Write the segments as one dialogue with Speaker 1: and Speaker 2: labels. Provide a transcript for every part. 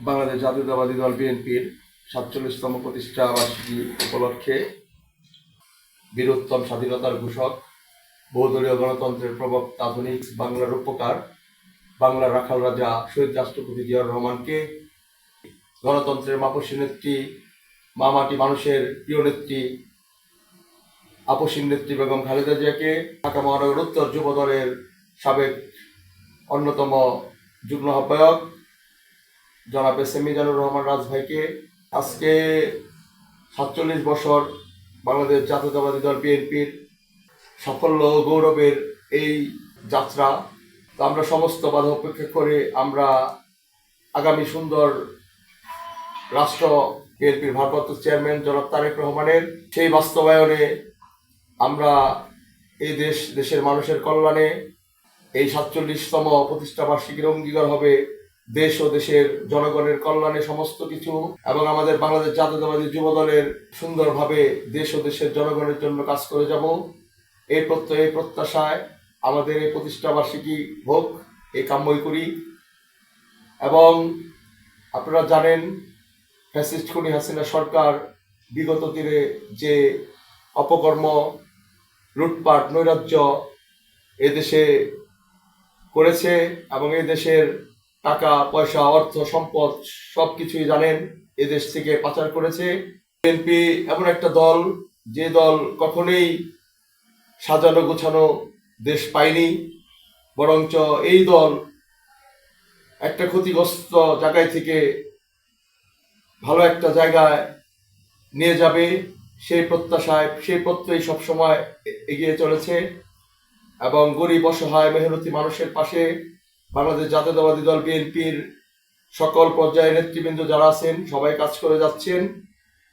Speaker 1: বাংলাদেশ জাতীয়তাবাদী দল বিএনপির সাতচল্লিশতম প্রতিষ্ঠা বার্ষিকী উপলক্ষে বীরোত্তম স্বাধীনতার ঘোষক, বহুদলীয় গণতন্ত্রের প্রবক্তা আধুনিক বাংলার উপকার বাংলার রাখাল রাজা, শহীদ রাষ্ট্রপতি জিয়াউর রহমানকে, গণতন্ত্রের মাপসী নেত্রী, মামাটি মানুষের প্রিয় নেত্রী, আপসীন নেত্রী বেগম খালেদা জিয়াকে, ঢাকা মহানগর উত্তর যুব দলের সাবেক অন্যতম যুগ্ম আহ্বায়ক জনাব এস এম মিজানুর রহমান রাজ ভাইকে। আজকে সাতচল্লিশ বছর বাংলাদেশ জাতীয়তাবাদী দল বিএনপির সাফল্য গৌরবের এই যাত্রা। তো আমরা সমস্ত বাধা উপেক্ষা করে আমরা আগামী সুন্দর রাষ্ট্র বিএনপির ভারপ্রাপ্ত চেয়ারম্যান জনাব তারেক রহমানের সেই বাস্তবায়নে আমরা এই দেশ, দেশের মানুষের কল্যাণে এই সাতচল্লিশতম প্রতিষ্ঠা বার্ষিকীর অঙ্গীকার হবে দেশ ও দেশের জনগণের কল্যাণে সমস্ত কিছু এবং আমাদের বাংলাদেশ জাতীয়তাবাদী যুব দলের সুন্দরভাবে দেশ ও দেশের জনগণের জন্য কাজ করে যাব। এই প্রত্যয়, এই প্রত্যাশায় আমাদের এই প্রতিষ্ঠা বার্ষিকী হোক, এই কাম্যই করি। এবং আপনারা জানেন, ফ্যাসিস্ট খুনি হাসিনা সরকার বিগত দিনে যে অপকর্ম, লুটপাট, নৈরাজ্য এদেশে করেছে এবং এই দেশের টাকা, পয়সা, অর্থ, সম্পদ সব কিছুই জানেন, এদেশ থেকে পাচার করেছে। বিএনপি এমন একটা দল, যে দল কখনোই সাজানো গোছানো দেশ পায়নি, বরঞ্চ এই দল একটা ক্ষতিগ্রস্ত জায়গায় থেকে ভালো একটা জায়গায় নিয়ে যাবে, সেই প্রত্যাশায়, সেই প্রত্যয় সবসময় এগিয়ে চলেছে। এবং গরিব, অসহায়, মেহনতি মানুষের পাশে বাংলাদেশ জাতীয়তাবাদী দল বিএনপির সকল পর্যায়ের নেতৃবৃন্দ যারা আছেন, সবাই কাজ করে যাচ্ছেন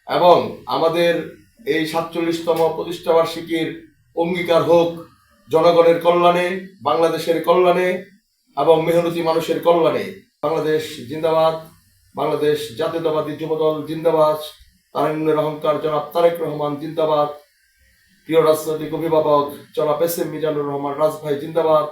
Speaker 1: এবং আমাদের এই সাতচল্লিশতম প্রতিষ্ঠা বার্ষিকীর অঙ্গীকার হোক জনগণের কল্যাণে, বাংলাদেশের কল্যাণে এবং মেহনতি মানুষের কল্যাণে। বাংলাদেশ জিন্দাবাদ, বাংলাদেশ জাতীয়তাবাদী যুবদল জিন্দাবাদ তারেন্দ্রের অহংকার জনাব তারেক রহমান জিন্দাবাদ, প্রিয় রাজনৈতিক অভিভাবক জনাব এস এম মিজানুর রহমান রাজভাই জিন্দাবাদ।